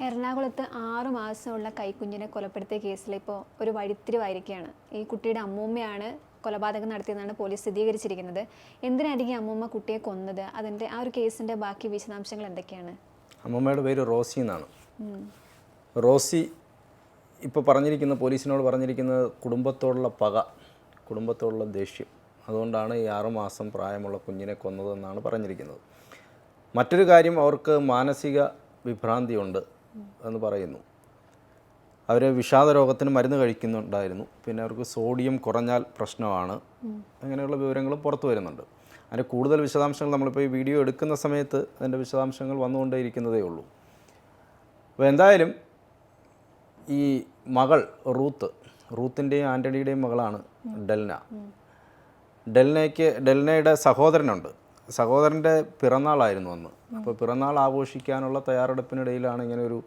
എറണാകുളത്ത് ആറു മാസമുള്ള കൈക്കുഞ്ഞിനെ കൊലപ്പെടുത്തിയ കേസിൽ ഇപ്പോൾ ഒരു വഴിത്തിരിവായിരിക്കുകയാണ്. ഈ കുട്ടിയുടെ അമ്മൂമ്മയാണ് കൊലപാതകം നടത്തിയതെന്നാണ് പോലീസ് സ്ഥിരീകരിച്ചിരിക്കുന്നത്. എന്തിനായിരിക്കും അമ്മൂമ്മ കുട്ടിയെ കൊന്നത്? അതിന്റെ ആ ഒരു കേസിന്റെ ബാക്കി വിശദാംശങ്ങൾ എന്തൊക്കെയാണ്? അമ്മൂമ്മയുടെ പേര് റോസി എന്നാണ്. റോസി ഇപ്പോൾ പറഞ്ഞിരിക്കുന്ന പോലീസിനോട് പറഞ്ഞിരിക്കുന്നത് കുടുംബത്തോടുള്ള പക കുടുംബത്തോടുള്ള ദേഷ്യം. അതുകൊണ്ടാണ് ഈ ആറുമാസം പ്രായമുള്ള കുഞ്ഞിനെ കൊന്നതെന്നാണ് പറഞ്ഞിരിക്കുന്നത്. മറ്റൊരു കാര്യം അവർക്ക് മാനസിക വിഭ്രാന്തിയുണ്ട്. എന്ന് പറയുന്നു. അവർ വിഷാദ രോഗത്തിന് മരുന്ന് കഴിക്കുന്നുണ്ടായിരുന്നു. പിന്നെ അവർക്ക് സോഡിയം കുറഞ്ഞാൽ പ്രശ്നമാണ്. അങ്ങനെയുള്ള വിവരങ്ങളും പുറത്തു വരുന്നുണ്ട്. അതിന്റെ കൂടുതൽ വിശദാംശങ്ങൾ നമ്മളിപ്പോൾ ഈ വീഡിയോ എടുക്കുന്ന സമയത്ത് അതിന്റെ വിശദാംശങ്ങൾ വന്നുകൊണ്ടേയിരിക്കുന്നതേ ഉള്ളൂ. അപ്പോൾ എന്തായാലും ഈ മകൾ റൂത്ത് റൂത്തിന്റെയും ആന്റണിയുടെയും മകളാണ് ഡെൽന. ഡെൽനയ്ക്ക് ഡെൽനയുടെ സഹോദരനുണ്ട്. സഹോദരന്റെ പിറന്നാളായിരുന്നു അന്ന്. അപ്പോൾ പിറന്നാൾ ആഘോഷിക്കാനുള്ള തയ്യാറെടുപ്പിനിടയിലാണ് ഇങ്ങനെ ഒരു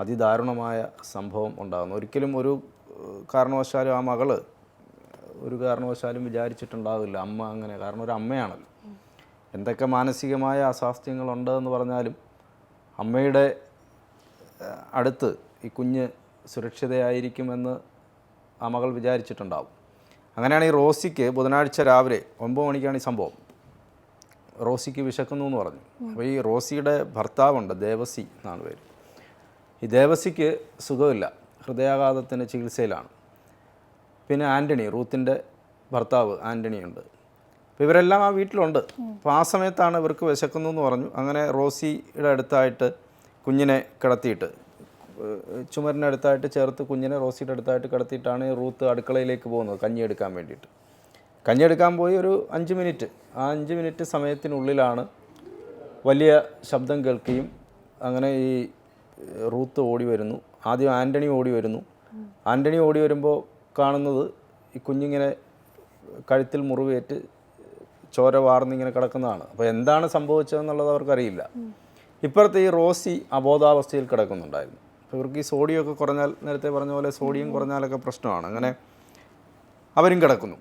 അതിദാരുണമായ സംഭവം ഉണ്ടാകുന്നത്. ഒരിക്കലും ഒരു കാരണവശാലും ആ മകൾ ഒരു കാരണവശാലും വിചാരിച്ചിട്ടുണ്ടാവില്ല അമ്മ അങ്ങനെ. കാരണം ഒരു അമ്മയാണല്ലോ. എന്തൊക്കെ മാനസികമായ അസ്വാസ്ഥ്യങ്ങളുണ്ട് എന്ന് പറഞ്ഞാലും അമ്മയുടെ അടുത്ത് ഈ കുഞ്ഞ് സുരക്ഷിതയായിരിക്കുമെന്ന് ആ മകൾ വിചാരിച്ചിട്ടുണ്ടാവും. അങ്ങനെയാണ് ഈ റോസിക്ക് ബുധനാഴ്ച രാവിലെ ഒമ്പത് മണിക്കാണ് ഈ സംഭവം. റോസിക്ക് വിശക്കുന്നു എന്ന് പറഞ്ഞു. അപ്പോൾ ഈ റോസിയുടെ ഭർത്താവുണ്ട് ദേവസി എന്നാണ് പേര്. ഈ ദേവസിക്ക് സുഖമില്ല ഹൃദയാഘാതത്തിന് ചികിത്സയിലാണ്. പിന്നെ ആന്റണി റൂത്തിന്റെ ഭർത്താവ് ആന്റണി ഉണ്ട്. അപ്പോൾ ഇവരെല്ലാം ആ വീട്ടിലുണ്ട്. അപ്പോൾ ആ സമയത്താണ് ഇവർക്ക് വിശക്കുന്നു എന്ന് പറഞ്ഞു. അങ്ങനെ റോസിയുടെ അടുത്തായിട്ട് കുഞ്ഞിനെ കിടത്തിയിട്ട് ചുമരിനടുത്തായിട്ട് ചുമരിന്റെ അടുത്തായിട്ട് ചേർത്ത് കുഞ്ഞിനെ റോസിയുടെ അടുത്തായിട്ട് കിടത്തിയിട്ടാണ് ഈ റൂത്ത് അടുക്കളയിലേക്ക് പോകുന്നത് കഞ്ഞി എടുക്കാൻ വേണ്ടിയിട്ട്. കഞ്ഞി എടുക്കാൻ പോയി ഒരു അഞ്ച് മിനിറ്റ്. ആ അഞ്ച് മിനിറ്റ് സമയത്തിനുള്ളിലാണ് വലിയ ശബ്ദം കേൾക്കുകയും അങ്ങനെ ഈ റൂത്ത് ഓടി വരുന്നു. ആദ്യം ആന്റണി ഓടി വരുന്നു. ആന്റണി ഓടി വരുമ്പോൾ കാണുന്നത് ഈ കുഞ്ഞിങ്ങനെ കഴുത്തിൽ മുറിവേറ്റ് ചോര വാർന്നിങ്ങനെ കിടക്കുന്നതാണ്. അപ്പോൾ എന്താണ് സംഭവിച്ചതെന്നുള്ളത് അവർക്കറിയില്ല. ഇപ്പുറത്തെ ഈ റോസി അബോധാവസ്ഥയിൽ കിടക്കുന്നുണ്ടായിരുന്നു. അപ്പോൾ ഇവർക്ക് ഈ സോഡിയം ഒക്കെ കുറഞ്ഞാൽ നേരത്തെ പറഞ്ഞ പോലെ സോഡിയം കുറഞ്ഞാലൊക്കെ പ്രശ്നമാണ്. അങ്ങനെ അവരും കിടക്കുന്നു.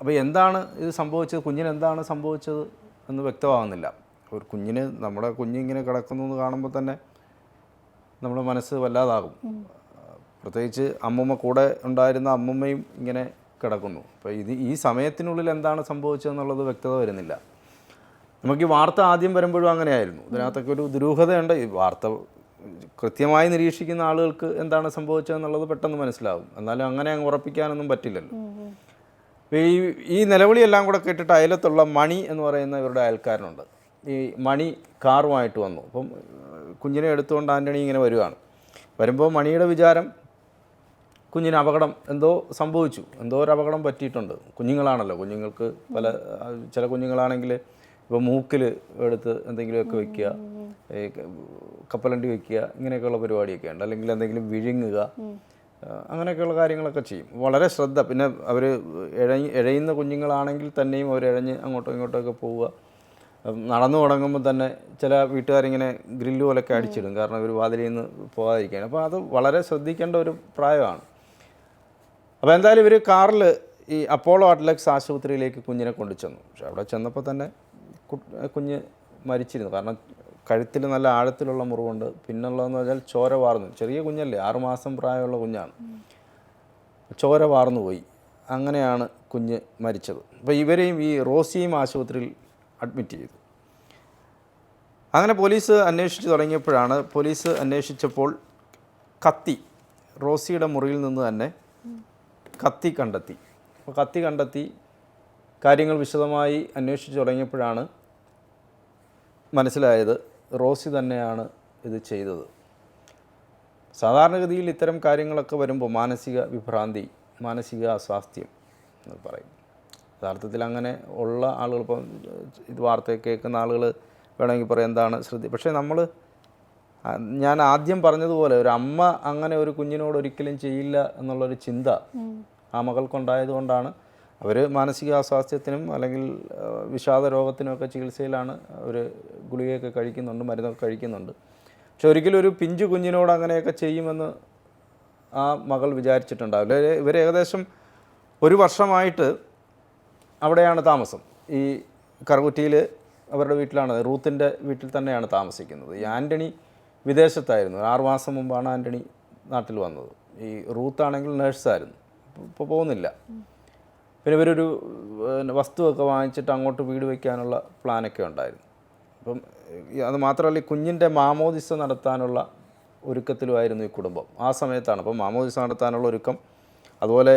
അപ്പോൾ എന്താണ് ഇത് സംഭവിച്ചത്? കുഞ്ഞിന് എന്താണ് സംഭവിച്ചത് എന്ന് വ്യക്തമാകുന്നില്ല. ഒരു കുഞ്ഞിന് നമ്മുടെ കുഞ്ഞിങ്ങനെ കിടക്കുന്നു എന്ന് കാണുമ്പോൾ തന്നെ നമ്മുടെ മനസ്സ് വല്ലാതാകും. പ്രത്യേകിച്ച് അമ്മമ്മ കൂടെ ഉണ്ടായിരുന്ന അമ്മമ്മയും ഇങ്ങനെ കിടക്കുന്നു. അപ്പോൾ ഇത് ഈ സമയത്തിനുള്ളിൽ എന്താണ് സംഭവിച്ചതെന്നുള്ളത് വ്യക്തത വരുന്നില്ല. നമുക്ക് ഈ വാർത്ത ആദ്യം വരുമ്പോഴും അങ്ങനെയായിരുന്നു. ഇതിനകത്തൊക്കെ ഒരു ദുരൂഹതയുണ്ട്. ഈ വാർത്ത കൃത്യമായി നിരീക്ഷിക്കുന്ന ആളുകൾക്ക് എന്താണ് സംഭവിച്ചതെന്നുള്ളത് പെട്ടെന്ന് മനസ്സിലാവും എന്നാലും അങ്ങനെ അങ്ങ് ഉറപ്പിക്കാനൊന്നും പറ്റില്ലല്ലോ. ഈ ഈ നിലവിളിയെല്ലാം കൂടെ കേട്ടിട്ട് അയലത്തുള്ള മണി എന്ന് പറയുന്ന ഇവരുടെ അയൽക്കാരനുണ്ട്. ഈ മണി കാറുമായിട്ട് വന്നു. അപ്പം കുഞ്ഞിനെ എടുത്തുകൊണ്ട് ആന്റണി ഇങ്ങനെ വരികയാണ് വരുമ്പോൾ മണിയുടെ വിചാരം കുഞ്ഞിന് അപകടം എന്തോ സംഭവിച്ചു. എന്തോ ഒരു അപകടം പറ്റിയിട്ടുണ്ട്. കുഞ്ഞുങ്ങളാണല്ലോ. കുഞ്ഞുങ്ങൾക്ക് പല ചില കുഞ്ഞുങ്ങളാണെങ്കിൽ ഇപ്പോൾ മൂക്കിൽ എടുത്ത് എന്തെങ്കിലുമൊക്കെ വെക്കുക ഈ ക- കപ്പലണ്ടി വെക്കുക ഇങ്ങനെയൊക്കെയുള്ള പരിപാടിയൊക്കെ ഉണ്ട്. അല്ലെങ്കിൽ എന്തെങ്കിലും വിഴുങ്ങുക അങ്ങനെയൊക്കെയുള്ള കാര്യങ്ങളൊക്കെ ചെയ്യും. വളരെ ശ്രദ്ധ. പിന്നെ അവർ ഇഴഞ്ഞ് ഇഴയുന്ന കുഞ്ഞുങ്ങളാണെങ്കിൽ തന്നെയും അവർ ഇഴഞ്ഞ് അങ്ങോട്ടോ ഇങ്ങോട്ടൊക്കെ പോവുക. നടന്നു തുടങ്ങുമ്പോൾ തന്നെ ചില വീട്ടുകാരിങ്ങനെ ഗ്രില്ല് പോലൊക്കെ അടിച്ചിടും. കാരണം ഇവർ വാതിലിൽ നിന്ന് പോകാതിരിക്കാൻ. അപ്പോൾ അത് വളരെ ശ്രദ്ധിക്കേണ്ട ഒരു പ്രായമാണ്. അപ്പോൾ എന്തായാലും ഇവർ കാറിൽ ഈ അപ്പോളോ അറ്റ്ലക്സ് ആശുപത്രിയിലേക്ക് കുഞ്ഞിനെ കൊണ്ടു ചെന്നു പക്ഷെ അവിടെ ചെന്നപ്പോൾ തന്നെ കുഞ്ഞ് മരിച്ചിരുന്നു. കാരണം കഴുത്തിൽ നല്ല ആഴത്തിലുള്ള മുറിവുണ്ട്. പിന്നുള്ളതെന്ന് വെച്ചാൽ ചോര വാർന്നു. ചെറിയ കുഞ്ഞല്ലേ ആറുമാസം പ്രായമുള്ള കുഞ്ഞാണ്. ചോര വാർന്നു പോയി. അങ്ങനെയാണ് കുഞ്ഞ് മരിച്ചത്. അപ്പോൾ ഇവരെയും ഈ റോസിയും ആശുപത്രിയിൽ അഡ്മിറ്റ് ചെയ്തു. അങ്ങനെ പോലീസ് അന്വേഷിച്ച് തുടങ്ങിയപ്പോഴാണ് പോലീസ് അന്വേഷിച്ചപ്പോൾ കത്തി റോസിയുടെ മുറിയിൽ നിന്ന് തന്നെ കത്തി കണ്ടെത്തി. അപ്പോൾ കത്തി കണ്ടെത്തി കാര്യങ്ങൾ വിശദമായി അന്വേഷിച്ച് തുടങ്ങിയപ്പോഴാണ് മനസ്സിലായത് റോസി തന്നെയാണ് ഇത് ചെയ്തത്. സാധാരണഗതിയിൽ ഇത്തരം കാര്യങ്ങളൊക്കെ വരുമ്പോൾ മാനസിക വിഭ്രാന്തി മാനസിക അസ്വാസ്ഥ്യം എന്ന് പറയും. യഥാർത്ഥത്തിൽ അങ്ങനെ ഉള്ള ആളുകൾ ഇപ്പം ഇത് വാർത്ത കേൾക്കുന്ന ആളുകൾ വേണമെങ്കിൽ പറയാം എന്താണ് ശ്രദ്ധ പക്ഷേ നമ്മൾ ഞാൻ ആദ്യം പറഞ്ഞതുപോലെ ഒരു അമ്മ അങ്ങനെ ഒരു കുഞ്ഞിനോട് ഒരിക്കലും ചെയ്യില്ല എന്നുള്ളൊരു ചിന്ത ആ മകൾക്കുണ്ടായത് കൊണ്ടാണ് അവർ മാനസിക അസ്വാസ്ഥ്യത്തിനും അല്ലെങ്കിൽ വിഷാദ രോഗത്തിനുമൊക്കെ ചികിത്സയിലാണ് അവർ ഗുളികയൊക്കെ കഴിക്കുന്നുണ്ട് മരുന്നൊക്കെ കഴിക്കുന്നുണ്ട്. പക്ഷെ ഒരിക്കലും ഒരു പിഞ്ചു കുഞ്ഞിനോട് അങ്ങനെയൊക്കെ ചെയ്യുമെന്ന് ആ മകൾ വിചാരിച്ചിട്ടുണ്ടാവില്ല. ഇവർ ഏകദേശം ഒരു വർഷമായിട്ട് അവിടെയാണ് താമസം. ഈ കറുകുറ്റിയിൽ അവരുടെ വീട്ടിലാണ് റൂത്തിന്റെ വീട്ടിൽ തന്നെയാണ് താമസിക്കുന്നത്. ഈ ആന്റണി വിദേശത്തായിരുന്നു. ആറുമാസം മുമ്പാണ് ആന്റണി നാട്ടിൽ വന്നത്. ഈ റൂത്താണെങ്കിൽ നേഴ്സായിരുന്നു. ഇപ്പോൾ പോകുന്നില്ല. പിന്നെ ഇവരൊരു വസ്തുവൊക്കെ വാങ്ങിച്ചിട്ട് അങ്ങോട്ട് വീട് വയ്ക്കാനുള്ള പ്ലാനൊക്കെ ഉണ്ടായിരുന്നു. അപ്പം അത് മാത്രമല്ല ഈ കുഞ്ഞിന്റെ മാമോദിസ നടത്താനുള്ള ഒരുക്കത്തിലുമായിരുന്നു ഈ കുടുംബം. ആ സമയത്താണ് അപ്പം മാമോദിസ നടത്താനുള്ള ഒരുക്കം. അതുപോലെ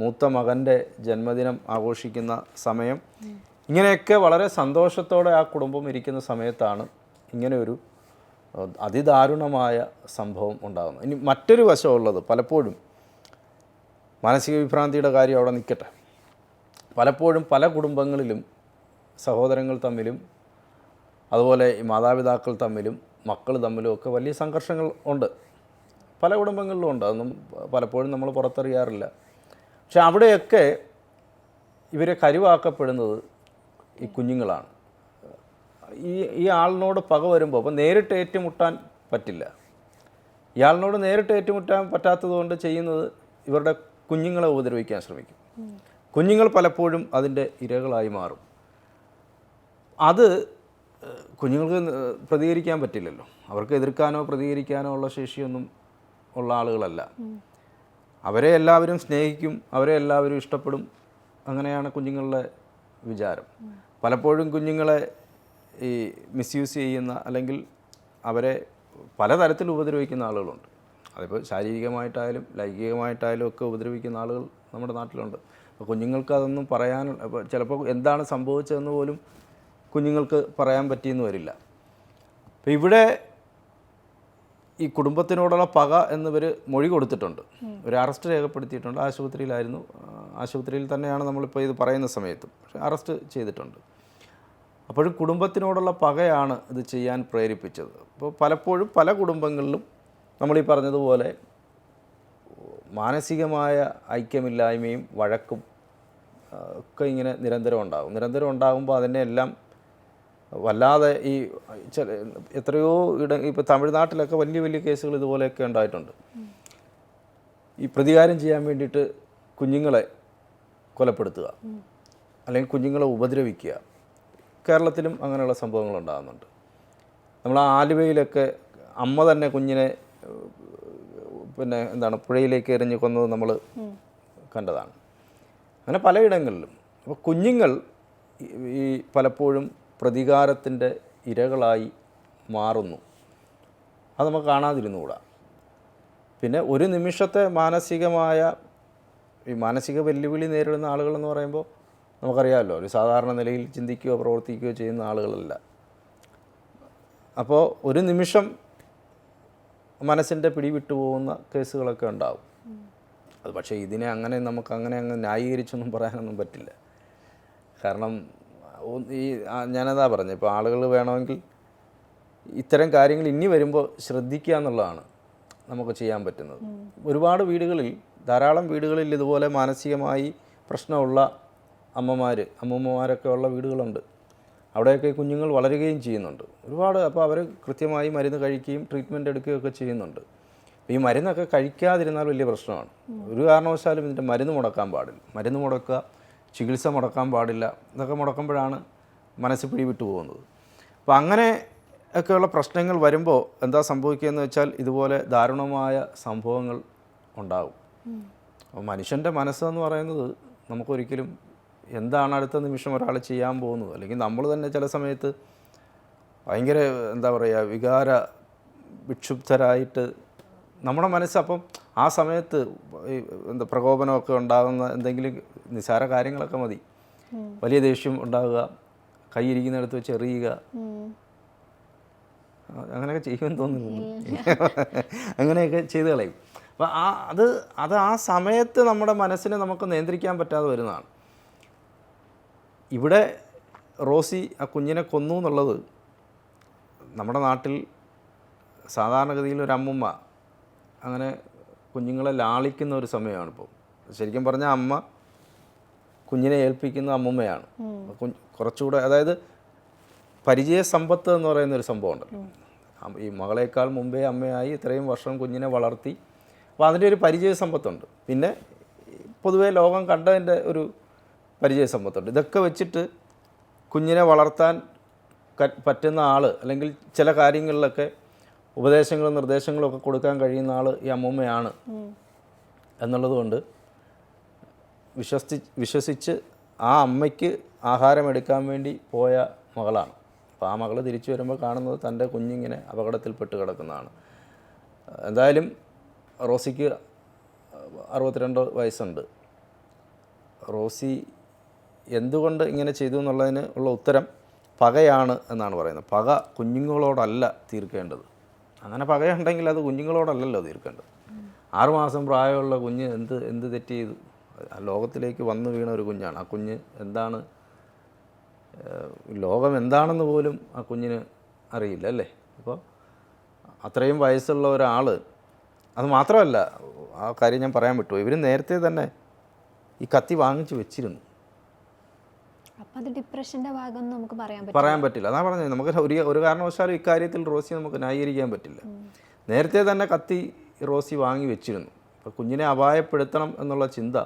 മൂത്ത മകന്റെ ജന്മദിനം ആഘോഷിക്കുന്ന സമയം. ഇങ്ങനെയൊക്കെ വളരെ സന്തോഷത്തോടെ ആ കുടുംബം ഇരിക്കുന്ന സമയത്താണ് ഇങ്ങനെ ഒരു അതിദാരുണമായ സംഭവം ഉണ്ടാകുന്നത്. ഇനി മറ്റൊരു വശമുള്ളത് പലപ്പോഴും മാനസിക വിഭ്രാന്തിയുടെ കാര്യം അവിടെ നിൽക്കട്ടെ. പലപ്പോഴും പല കുടുംബങ്ങളിലും സഹോദരങ്ങൾ തമ്മിലും അതുപോലെ ഈ മാതാപിതാക്കൾ തമ്മിലും മക്കൾ തമ്മിലും ഒക്കെ വലിയ സംഘർഷങ്ങൾ ഉണ്ട്. പല കുടുംബങ്ങളിലും ഉണ്ട്. അതൊന്നും പലപ്പോഴും നമ്മൾ പുറത്തറിയാറില്ല. പക്ഷെ അവിടെയൊക്കെ ഇവരെ കരുവാക്കപ്പെടുന്നത് ഈ കുഞ്ഞുങ്ങളാണ്. ഈ ഈ ആളിനോട് പക വരുമ്പോൾ അപ്പോൾ നേരിട്ട് ഏറ്റുമുട്ടാൻ പറ്റില്ല. ഇയാളിനോട് നേരിട്ട് ഏറ്റുമുട്ടാൻ പറ്റാത്തത് കൊണ്ട് ചെയ്യുന്നത് ഇവരുടെ കുഞ്ഞുങ്ങളെ ഉപദ്രവിക്കാൻ ശ്രമിക്കും. കുഞ്ഞുങ്ങൾ പലപ്പോഴും അതിന്റെ ഇരകളായി മാറും. അത് കുഞ്ഞുങ്ങൾക്ക് പ്രതികരിക്കാൻ പറ്റില്ലല്ലോ. അവർക്ക് എതിർക്കാനോ പ്രതികരിക്കാനോ ഉള്ള ശേഷിയൊന്നും ഉള്ള ആളുകളല്ല. അവരെ എല്ലാവരും സ്നേഹിക്കും അവരെ എല്ലാവരും ഇഷ്ടപ്പെടും. അങ്ങനെയാണ് കുഞ്ഞുങ്ങളുടെ വിചാരം. പലപ്പോഴും കുഞ്ഞുങ്ങളെ ഈ മിസ്യൂസ് ചെയ്യുന്ന അല്ലെങ്കിൽ അവരെ പലതരത്തിൽ ഉപദ്രവിക്കുന്ന ആളുകളുണ്ട്. അതിപ്പോൾ ശാരീരികമായിട്ടായാലും ലൈംഗികമായിട്ടായാലും ഒക്കെ ഉപദ്രവിക്കുന്ന ആളുകൾ നമ്മുടെ നാട്ടിലുണ്ട്. അപ്പോൾ കുഞ്ഞുങ്ങൾക്ക് അതൊന്നും പറയാൻ ചിലപ്പോൾ എന്താണ് സംഭവിച്ചതെന്ന് പോലും കുഞ്ഞുങ്ങൾക്ക് പറയാൻ പറ്റിയെന്ന് വരില്ല. അപ്പോൾ ഇവിടെ ഈ കുടുംബത്തിനോടുള്ള പക എന്നിവർ മൊഴി കൊടുത്തിട്ടുണ്ട്. ഒരു അറസ്റ്റ് രേഖപ്പെടുത്തിയിട്ടുണ്ട്. ആശുപത്രിയിലായിരുന്നു. ആശുപത്രിയിൽ തന്നെയാണ് നമ്മളിപ്പോൾ ഇത് പറയുന്ന സമയത്തും. പക്ഷേ അറസ്റ്റ് ചെയ്തിട്ടുണ്ട്. അപ്പോഴും കുടുംബത്തിനോടുള്ള പകയാണ് ഇത് ചെയ്യാൻ പ്രേരിപ്പിച്ചത്. അപ്പോൾ പലപ്പോഴും പല കുടുംബങ്ങളിലും നമ്മൾ ഈ പറഞ്ഞതുപോലെ മാനസികമായ ഐക്യമില്ലായ്മയും വഴക്കും ഒക്കെ ഇങ്ങനെ നിരന്തരം ഉണ്ടാകും. നിരന്തരം ഉണ്ടാകുമ്പോൾ അതിനെ എല്ലാം വല്ലാതെ ഈ ചില എത്രയോ ഇട ഇപ്പോൾ തമിഴ്നാട്ടിലൊക്കെ വലിയ വലിയ കേസുകൾ ഇതുപോലെയൊക്കെ ഉണ്ടായിട്ടുണ്ട്. ഈ പ്രതികാരം ചെയ്യാൻ വേണ്ടിയിട്ട് കുഞ്ഞുങ്ങളെ കൊലപ്പെടുത്തുക അല്ലെങ്കിൽ കുഞ്ഞുങ്ങളെ ഉപദ്രവിക്കുക. കേരളത്തിലും അങ്ങനെയുള്ള സംഭവങ്ങൾ ഉണ്ടാകുന്നുണ്ട്. നമ്മൾ ആലുവയിലൊക്കെ അമ്മ തന്നെ കുഞ്ഞിനെ പിന്നെ എന്താണ് പുഴയിലേക്ക് എറിഞ്ഞ് കൊന്നത് നമ്മൾ കണ്ടതാണ്. അങ്ങനെ പലയിടങ്ങളിലും അപ്പോൾ കുഞ്ഞുങ്ങൾ ഈ- പലപ്പോഴും പ്രതികാരത്തിന്റെ ഇരകളായി മാറുന്നു. അത് നമുക്ക് കാണാതിരുന്നുകൂടാ. പിന്നെ ഒരു നിമിഷത്തെ മാനസികമായ ഈ മാനസിക വെല്ലുവിളി നേരിടുന്ന ആളുകളെന്ന് പറയുമ്പോൾ നമുക്കറിയാമല്ലോ ഒരു സാധാരണ നിലയിൽ ചിന്തിക്കുകയോ പ്രവർത്തിക്കുകയോ ചെയ്യുന്ന ആളുകളല്ല. അപ്പോൾ ഒരു നിമിഷം മനസ്സിന്റെ പിടിവിട്ടു പോകുന്ന കേസുകളൊക്കെ ഉണ്ടാവും. അത് പക്ഷേ ഇതിനെ അങ്ങനെ നമുക്ക് അങ്ങനെ അങ്ങ് ന്യായീകരിച്ചൊന്നും പറയാനൊന്നും പറ്റില്ല. കാരണം ഈ ഞാനതാ പറഞ്ഞത് ഇപ്പോൾ ആളുകൾ വേണമെങ്കിൽ ഇത്തരം കാര്യങ്ങൾ ഇനി വരുമ്പോൾ ശ്രദ്ധിക്കുക എന്നുള്ളതാണ് നമുക്ക് ചെയ്യാൻ പറ്റുന്നത്. ഒരുപാട് വീടുകളിൽ ധാരാളം വീടുകളിൽ ഇതുപോലെ മാനസികമായി പ്രശ്നമുള്ള അമ്മമാർ അമ്മൂമ്മമാരൊക്കെ ഉള്ള വീടുകളുണ്ട്. അവിടെയൊക്കെ കുഞ്ഞുങ്ങൾ വളരുകയും ചെയ്യുന്നുണ്ട്. ഒരുപാട് അപ്പോൾ അവർ കൃത്യമായി മരുന്ന് കഴിക്കുകയും ട്രീറ്റ്മെന്റ് എടുക്കുകയൊക്കെ ചെയ്യുന്നുണ്ട്. ഈ മരുന്നൊക്കെ കഴിക്കാതിരുന്നാൽ വലിയ പ്രശ്നമാണ്. ഒരു കാരണവശാലും ഇതിന്റെ മരുന്ന് മുടക്കാൻ പാടില്ല. മരുന്ന് മുടക്കുക ചികിത്സ മുടക്കാൻ പാടില്ല ഇതൊക്കെ മുടക്കുമ്പോഴാണ് മനസ്സ് പിടിവിട്ടു പോകുന്നത്. അപ്പോൾ അങ്ങനെ ഒക്കെയുള്ള പ്രശ്നങ്ങൾ വരുമ്പോൾ എന്താ സംഭവിക്കുകയെന്ന് വെച്ചാൽ ഇതുപോലെ ദാരുണമായ സംഭവങ്ങൾ ഉണ്ടാകും. അപ്പോൾ മനുഷ്യന്റെ മനസ്സെന്ന് പറയുന്നത് നമുക്കൊരിക്കലും എന്താണ് അടുത്ത നിമിഷം ഒരാൾ ചെയ്യാൻ പോകുന്നത്? അല്ലെങ്കിൽ നമ്മൾ തന്നെ ചില സമയത്ത് ഭയങ്കര എന്താ പറയുക വികാര വിക്ഷുബ്ധരായിട്ട് നമ്മുടെ മനസ്സപ്പം ആ സമയത്ത് എന്താ പ്രകോപനമൊക്കെ ഉണ്ടാകുന്ന എന്തെങ്കിലും നിസാര കാര്യങ്ങളൊക്കെ മതി. വലിയ ദേഷ്യം ഉണ്ടാകുക കൈയിരിക്കുന്നിടത്ത് വെച്ച് എറിയുക. അങ്ങനെയൊക്കെ ചെയ്യുമെന്ന് തോന്നുന്നു അങ്ങനെയൊക്കെ ചെയ്ത് കളയും. അപ്പം ആ അത് അത് ആ സമയത്ത് നമ്മുടെ മനസ്സിനെ നമുക്ക് നിയന്ത്രിക്കാൻ പറ്റാതെ വരുന്നതാണ്. ഇവിടെ റോസി ആ കുഞ്ഞിനെ കൊന്നു എന്നുള്ളത് നമ്മുടെ നാട്ടിൽ സാധാരണഗതിയിൽ ഒരു അമ്മമ്മ അങ്ങനെ കുഞ്ഞുങ്ങളെ ലാളിക്കുന്ന ഒരു സമയമാണിപ്പോൾ ശരിക്കും പറഞ്ഞാൽ അമ്മ കുഞ്ഞിനെ ഏൽപ്പിക്കുന്ന അമ്മമ്മയാണ്. കുറച്ചുകൂടെ അതായത് പരിചയ സമ്പത്ത് എന്ന് പറയുന്ന ഒരു സംഭവമുണ്ട് ഈ മകളേക്കാൾ മുമ്പേ അമ്മയായി ഇത്രയും വർഷം കുഞ്ഞിനെ വളർത്തി. അപ്പോൾ അതിന്റെ ഒരു പരിചയ സമ്പത്തുണ്ട്. പിന്നെ പൊതുവേ ലോകം കണ്ടതിന്റെ ഒരു പരിചയ സമ്പത്തുണ്ട് ഇതൊക്കെ വെച്ചിട്ട് കുഞ്ഞിനെ വളർത്താൻ പറ്റുന്ന ആൾ അല്ലെങ്കിൽ ചില കാര്യങ്ങളിലൊക്കെ ഉപദേശങ്ങളും നിർദ്ദേശങ്ങളും ഒക്കെ കൊടുക്കാൻ കഴിയുന്ന ആൾ ഈ അമ്മൂമ്മയാണ് എന്നുള്ളതുകൊണ്ട് വിശ്വസി വിശ്വസിച്ച് ആ അമ്മയ്ക്ക് ആഹാരം എടുക്കാൻ വേണ്ടി പോയ മകളാണ്. അപ്പോൾ ആ മകൾ തിരിച്ചു വരുമ്പോൾ കാണുന്നത് തന്റെ കുഞ്ഞിങ്ങനെ അപകടത്തിൽപ്പെട്ട് കിടക്കുന്നതാണ്. എന്തായാലും റോസിക്ക് അറുപത്തിരണ്ട് വയസ്സുണ്ട്. റോസി എന്തുകൊണ്ട് ഇങ്ങനെ ചെയ്തു എന്നുള്ളതിന് ഉള്ള ഉത്തരം പകയാണ് എന്നാണ് പറയുന്നത്. പക കുഞ്ഞുങ്ങളോടല്ല തീർക്കേണ്ടത്. അങ്ങനെ പകയുണ്ടെങ്കിൽ അത് കുഞ്ഞുങ്ങളോടല്ലല്ലോ തീർക്കേണ്ടത്. ആറുമാസം പ്രായമുള്ള കുഞ്ഞ് എന്ത് എന്ത് തെറ്റ് ചെയ്തു? ആ ലോകത്തിലേക്ക് വന്നു വീണ ഒരു കുഞ്ഞാണ്. ആ കുഞ്ഞ് എന്താണ് ലോകം എന്താണെന്ന് പോലും ആ കുഞ്ഞിന് അറിയില്ല അല്ലേ? അപ്പോൾ അത്രയും വയസ്സുള്ള ഒരാൾ അത് മാത്രമല്ല ആ കാര്യം ഞാൻ പറയാൻ വിട്ടു. ഇവർ നേരത്തെ തന്നെ ഈ കത്തി വാങ്ങിച്ചു വെച്ചിരുന്നു. അപ്പം അത് ഡിപ്രഷന്റെ ഭാഗം നമുക്ക് പറയാൻ പറ്റില്ല. പറയാൻ പറ്റില്ല. അതാ പറഞ്ഞത്. നമുക്ക് ഒരു ഒരു കാരണവശാലും ഇക്കാര്യത്തിൽ റോസി നമുക്ക് ന്യായീകരിക്കാൻ പറ്റില്ല. നേരത്തെ തന്നെ കത്തി റോസി വാങ്ങി വെച്ചിരുന്നു. അപ്പോൾ കുഞ്ഞിനെ അപായപ്പെടുത്തണം എന്നുള്ള ചിന്ത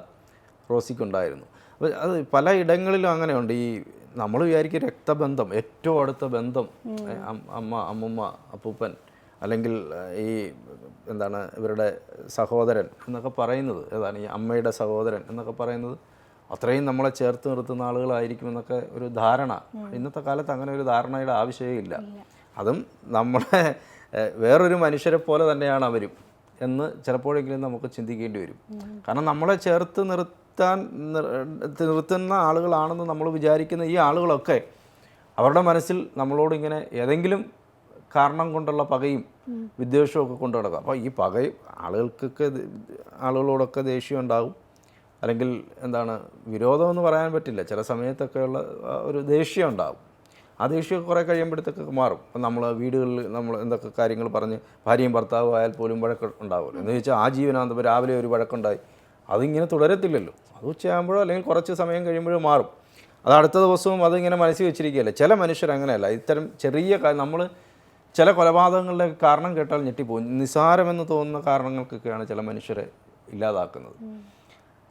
റോസിക്കുണ്ടായിരുന്നു. അപ്പോൾ അത് പല ഇടങ്ങളിലും അങ്ങനെയുണ്ട്. ഈ നമ്മൾ വിചാരിക്കും രക്തബന്ധം ഏറ്റവും അടുത്ത ബന്ധം അമ്മ അമ്മുമ്മ അപ്പൂപ്പൻ അല്ലെങ്കിൽ ഈ എന്താണ് ഇവരുടെ സഹോദരൻ എന്നൊക്കെ പറയുന്നത്. ഏതാണ് ഈ അമ്മയുടെ സഹോദരൻ എന്നൊക്കെ പറയുന്നത്? അത്രയും നമ്മളെ ചേർത്ത് നിർത്തുന്ന ആളുകളായിരിക്കും എന്നൊക്കെ ഒരു ധാരണ. ഇന്നത്തെ കാലത്ത് അങ്ങനെ ഒരു ധാരണയുടെ ആവശ്യമേ ഇല്ല. അതും നമ്മളെ വേറൊരു മനുഷ്യരെ പോലെ തന്നെയാണ് അവരും എന്ന് ചിലപ്പോഴെങ്കിലും നമുക്ക് ചിന്തിക്കേണ്ടി വരും. കാരണം നമ്മളെ ചേർത്ത് നിർത്താൻ നിർ- നിർത്തുന്ന ആളുകളാണെന്ന് നമ്മൾ വിചാരിക്കുന്ന ഈ ആളുകളൊക്കെ അവരുടെ മനസ്സിൽ നമ്മളോട് ഇങ്ങനെ ഏതെങ്കിലും കാരണം കൊണ്ടുള്ള പകയും വിദ്വേഷവും ഒക്കെ കൊണ്ടു നടക്കും അപ്പോൾ ഈ പകയും ആളുകൾക്കൊക്കെ ആളുകളോടൊക്കെ ദേഷ്യം ഉണ്ടാകും. അല്ലെങ്കിൽ എന്താണ് വിരോധമെന്ന് പറയാൻ പറ്റില്ല. ചില സമയത്തൊക്കെയുള്ള ഒരു ദേഷ്യം ഉണ്ടാകും ആ ദേഷ്യമൊക്കെ കുറേ കഴിയുമ്പോഴത്തേക്കൊക്കെ മാറും. അപ്പം നമ്മൾ വീടുകളിൽ നമ്മൾ എന്തൊക്കെ കാര്യങ്ങൾ പറഞ്ഞ് ഭാര്യയും ഭർത്താവും ആയാൽ പോലും വഴക്ക് ഉണ്ടാവുമല്ലോ. എന്ന് വെച്ചാൽ ആ ജീവനാന്തം രാവിലെ ഒരു വഴക്കുണ്ടായി. അതിങ്ങനെ തുടരത്തില്ലല്ലോ. അത് ഉച്ചയാകുമ്പോഴോ അല്ലെങ്കിൽ കുറച്ച് സമയം കഴിയുമ്പോഴോ മാറും. അത് അടുത്ത ദിവസവും അതിങ്ങനെ മനസ്സിൽ വെച്ചിരിക്കുകയല്ലേ. ചില മനുഷ്യർ അങ്ങനെയല്ല. ഇത്തരം ചെറിയ നമ്മൾ ചില കൊലപാതകങ്ങളുടെ കാരണം കേട്ടാൽ ഞെട്ടിപ്പോകും. നിസ്സാരമെന്ന് തോന്നുന്ന കാരണങ്ങൾക്കൊക്കെയാണ് ചില മനുഷ്യരെ ഇല്ലാതാക്കുന്നത്.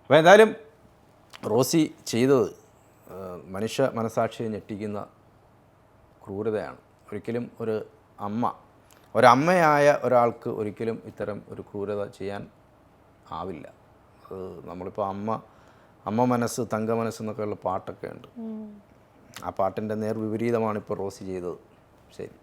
അപ്പോൾ എന്തായാലും റോസി ചെയ്തത് മനുഷ്യ മനസാക്ഷിയെ ഞെട്ടിക്കുന്ന ക്രൂരതയാണ്. ഒരിക്കലും ഒരു അമ്മ ഒരമ്മയായ ഒരാൾക്ക് ഒരിക്കലും ഇത്തരം ഒരു ക്രൂരത ചെയ്യാൻ ആവില്ല. അത് നമ്മളിപ്പോൾ അമ്മ അമ്മ മനസ്സ് തങ്ക മനസ്സ് എന്നൊക്കെയുള്ള പാട്ടൊക്കെ ഉണ്ട്. ആ പാട്ടിന്റെ നേർ വിപരീതമാണ് ഇപ്പോൾ റോസി ചെയ്തത്. ശരി.